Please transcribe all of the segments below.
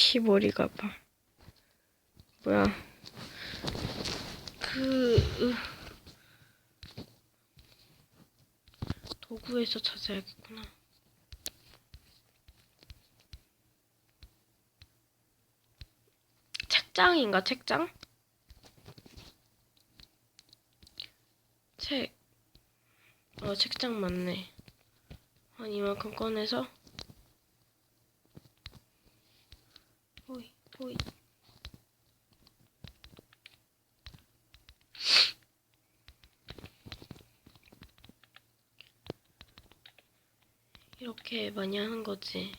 아씨 머리가 아파. 뭐야? 그 으. 도구에서 찾아야겠구나. 책장인가 책장? 책. 어 책장 맞네. 한 이만큼 꺼내서 호이 호이 이렇게 많이 하는 거지.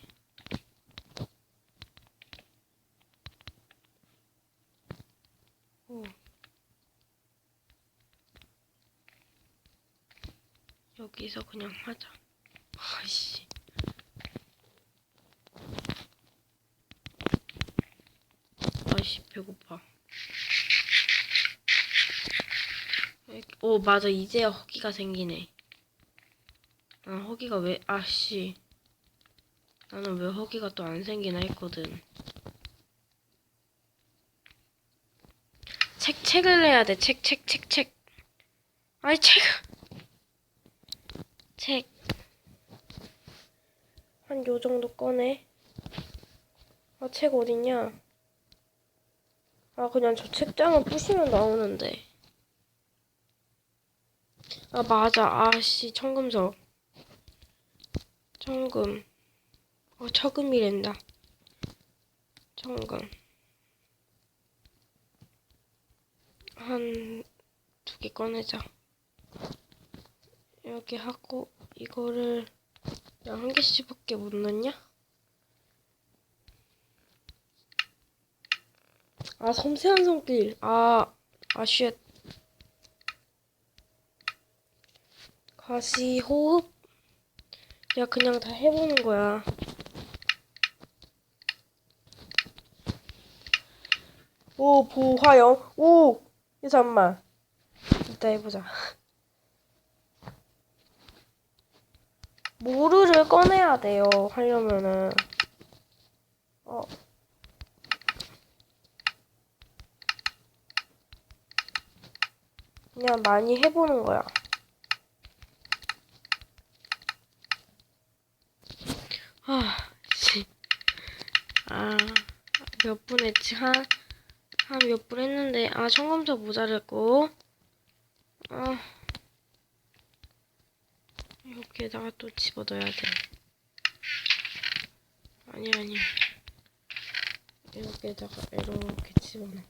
오. 여기서 그냥 하자. 아이씨. 아이씨, 배고파. 오, 맞아. 이제야 허기가 생기네. 아, 허기가 왜, 아씨. 나는 왜 허기가 또 안 생기나 했거든. 책, 책을 해야 돼. 책, 책, 책, 책. 아이, 책. 책. 한 요 정도 꺼내. 아, 책 어딨냐? 아, 그냥 저 책장을 부시면 나오는데. 아, 맞아. 아씨, 청금석. 청금. 어, 처금이랜다. 청금. 한, 두 개 꺼내자. 이렇게 하고, 이거를, 한 개씩밖에 못 넣냐? 아, 섬세한 손길. 아, 아, 쉣. 가시, 호흡. 야, 그냥 다 해보는 거야. 오, 보화영. 오! 야, 잠깐만. 이따 해보자. 모루를 꺼내야 돼요. 하려면은. 어. 그냥 많이 해보는 거야. 아, 씨. 아, 몇 분 했지? 한, 한 몇 분 했는데, 아, 청검석 모자랐고, 아, 여기에다가 또 집어 넣어야 돼. 아니, 아니. 여기에다가 이렇게 집어넣어.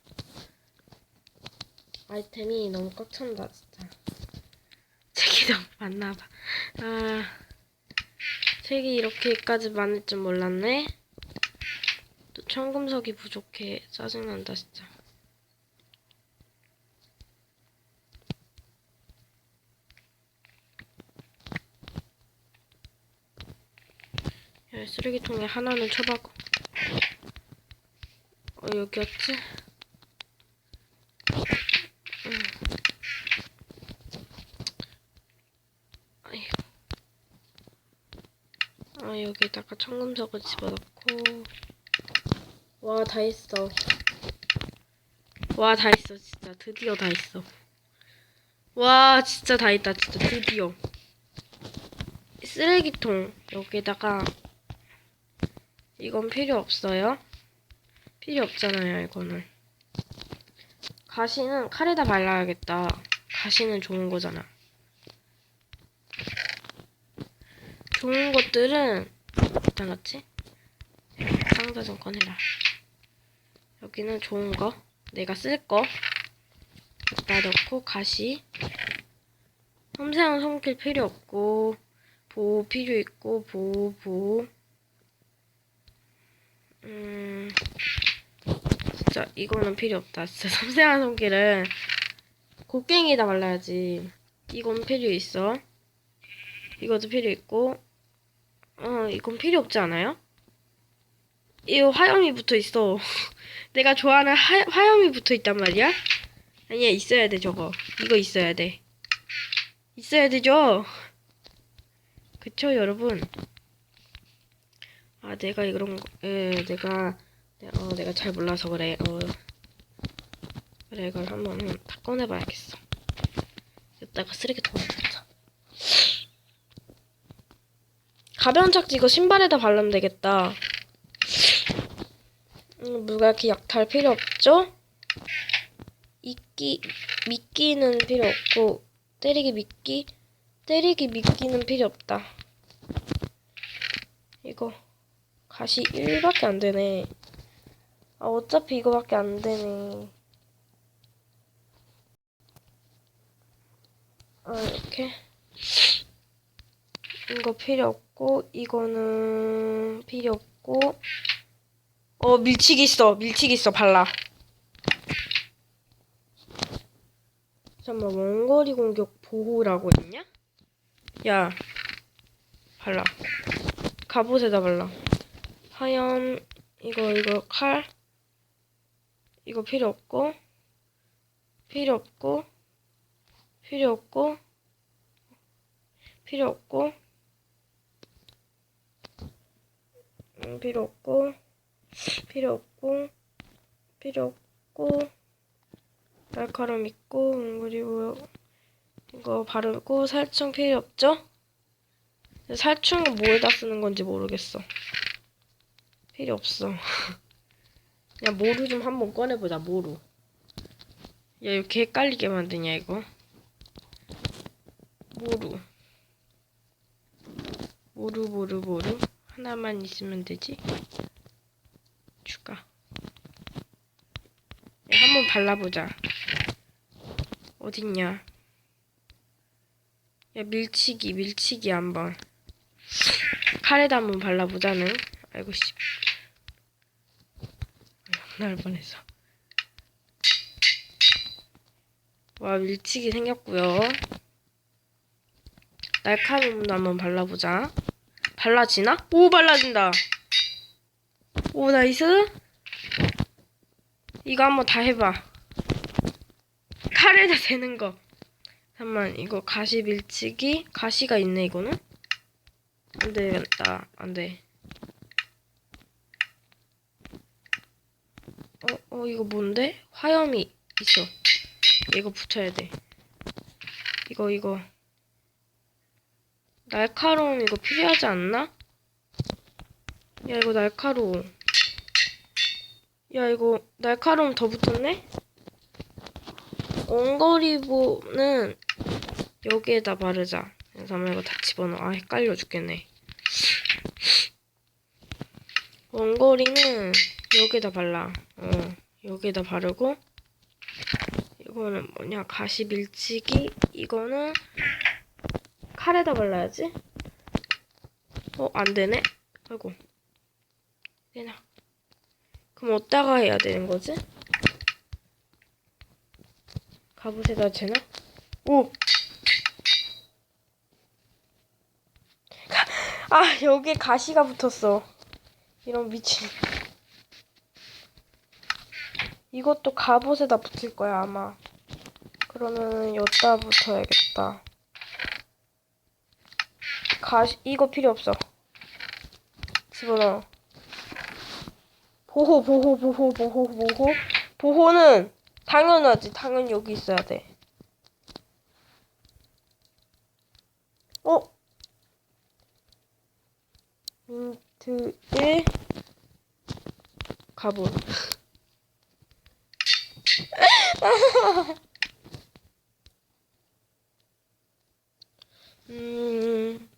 아이템이 너무 꽉 찬다, 진짜. 책이 너무 많나봐. 아, 책이 이렇게까지 많을 줄 몰랐네. 또 청금석이 부족해. 짜증난다, 진짜. 야, 쓰레기통에 하나는 쳐박고. 어, 여기였지? 응. 아휴. 아, 여기다가 청금석을 집어넣고. 와, 다 했어. 와, 다 했어, 진짜. 드디어 다 했어. 와, 진짜 다 했다, 진짜. 드디어. 쓰레기통, 여기다가. 이건 필요 없어요. 필요 없잖아요, 이거는. 가시는 칼에다 발라야겠다. 가시는 좋은 거잖아. 좋은 것들은 어디다 놨지? 상자 좀 꺼내라. 여기는 좋은 거. 내가 쓸 거. 여기다 넣고 가시. 섬세한 손길 필요 없고 보호 필요 있고 보호 보호. 음 진짜 이거는 필요 없다. 진짜 섬세한 손길은 곡괭이에다 발라야지. 이건 필요 있어. 이것도 필요 있고. 어 이건 필요 없지 않아요? 이 화염이 붙어 있어. 내가 좋아하는 하, 화염이 붙어 있단 말이야? 아니야, 있어야 돼, 저거. 이거 있어야 돼. 있어야 되죠? 그쵸, 여러분? 아, 내가 이런 거, 예, 내가 네, 어, 내가 잘 몰라서 그래. 어. 그래, 이걸 한번 다 꺼내봐야겠어. 이따가 쓰레기통에 넣자. 가벼운 착지 이거 신발에다 바르면 되겠다. 음, 무갈키 약탈 필요 없죠? 이끼, 미끼는 필요 없고, 때리기 미끼, 때리기 미끼는 필요 없다. 이거, 가시 1밖에 안 되네. 아, 어차피 이거밖에 안 되네. 아, 이렇게. 이거 필요 없고, 이거는 필요 없고, 어, 밀치기 있어. 밀치기 있어. 발라. 잠깐만, 원거리 공격 보호라고 했냐? 야, 발라. 갑옷에다 발라. 하얀, 이거, 이거, 칼. 이거 필요 없고, 필요 없고, 필요 없고, 필요 없고, 음, 필요 없고, 필요 없고, 필요 없고, 날카로움 있고, 음, 그리고 이거 바르고, 살충 필요 없죠? 살충은 뭐에다 쓰는 건지 모르겠어. 필요 없어. 야, 모루 좀 한번 꺼내보자, 모루. 야, 이렇게 헷갈리게 만드냐, 이거? 모루. 모루, 모루, 모루. 하나만 있으면 되지? 추가. 야, 한번 발라보자. 어딨냐? 야, 밀치기, 밀치기 한번. 칼에다 한번 발라보자는. 아이고, 씨. 날 뻔했어. 와, 밀치기 생겼고요. 날카로움도 한번 발라보자. 발라지나? 오, 발라진다. 오, 나이스. 이거 한번 다 해봐. 칼에다 대는 거. 잠깐만, 이거 가시 밀치기? 가시가 있네, 이거는? 안 되겠다. 안 돼. 어, 어, 이거 뭔데? 화염이 있어. 이거 붙여야 돼. 이거, 이거. 날카로움 이거 필요하지 않나? 야, 이거 날카로움. 야, 이거 날카로움 더 붙었네? 원거리보는 여기에다 바르자. 잠깐만 이거 다 집어넣어. 아, 헷갈려 죽겠네. 원거리는 여기에다 발라. 어, 여기에다 바르고 이거는 뭐냐 가시 밀치기 이거는 칼에다 발라야지. 어, 안 되네. 아이고. 되나? 그럼 어디다가 해야 되는 거지? 갑옷에다 되나? 오! 가- 아, 여기에 가시가 붙었어. 이런 미친. 이것도 갑옷에다 붙일 거야, 아마. 그러면 여기다 붙어야겠다. 가시, 이거 필요 없어. 집어넣어. 보호, 보호, 보호, 보호, 보호. 보호는 당연하지. 당연히 여기 있어야 돼. 어? 민트 1 가본. 음,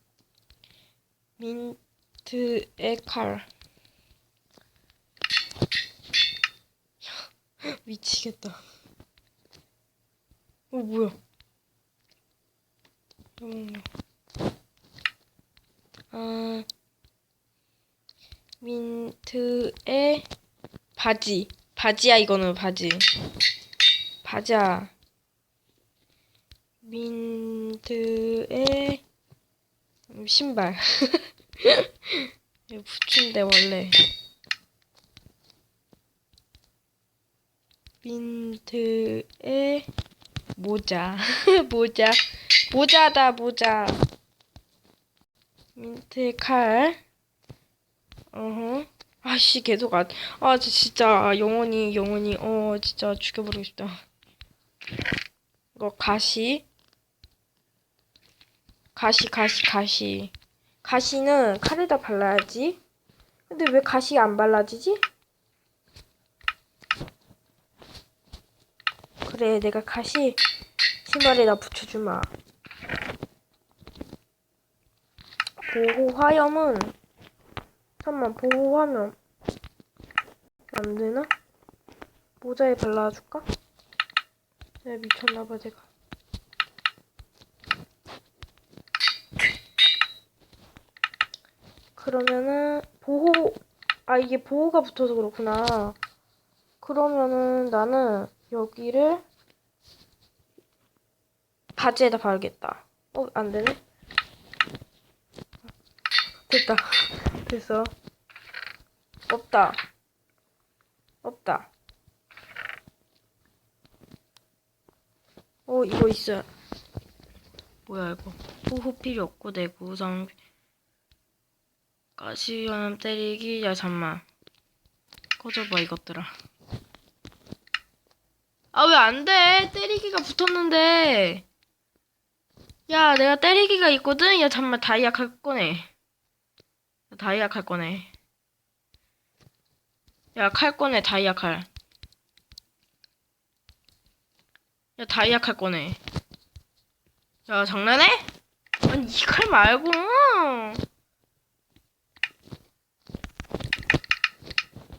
민트 의 칼. 미치겠다. 어, 뭐야? 음. 아, 민트의 바지. 바지야, 이거는 바지. 바자. 민트의 신발. 이거 부츠인데, 원래. 민트의 모자. 모자. 모자다, 모자. 민트의 칼. 어허. 아, 아씨 계속 안. 아저 진짜 영원히 영원히 어 진짜 죽여버리고 싶다. 이거 가시. 가시 가시 가시. 가시는 칼에다 발라야지. 근데 왜 가시 안 발라지지? 그래 내가 가시 신발에다 붙여주마. 보호 화염은 잠깐만 보호 화염 안 되나? 모자에 발라줄까? 내가 미쳤나봐 제가. 그러면은 보호 아 이게 보호가 붙어서 그렇구나. 그러면은 나는 여기를 바지에다 바르겠다. 어, 안 되네. 됐다. 됐어. 없다. 없다. 어, 이거 있어. 뭐야, 이거. 호흡 필요 없고, 내 구성. 가시염 때리기. 야, 잠만. 꺼져봐, 이것들아. 아, 왜 안 돼? 때리기가 붙었는데. 야, 내가 때리기가 있거든? 야, 잠만, 다이아 칼 꺼내. 다이아 칼 꺼내. 야, 칼 꺼내, 다이아 칼. 야, 다이아 칼 꺼내. 야, 장난해? 아니, 이 칼 말고.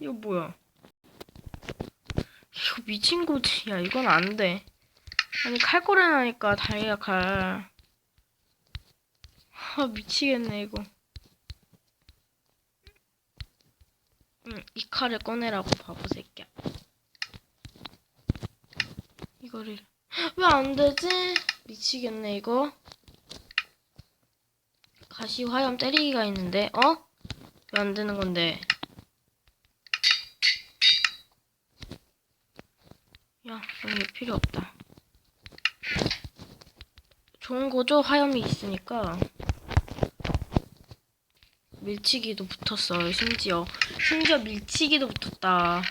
이거 뭐야? 이거 미친 거지. 야, 이건 안 돼. 아니, 칼 꺼내라니까, 다이아 칼. 아, 미치겠네, 이거. 응, 이 칼을 꺼내라고, 바보 새끼야. 이거를. 왜 안 되지? 미치겠네, 이거. 가시 화염 때리기가 있는데, 어? 왜 안 되는 건데? 야, 이거 필요 없다. 좋은 거죠? 화염이 있으니까. 밀치기도 붙었어요, 심지어. 심지어 밀치기도 붙었다.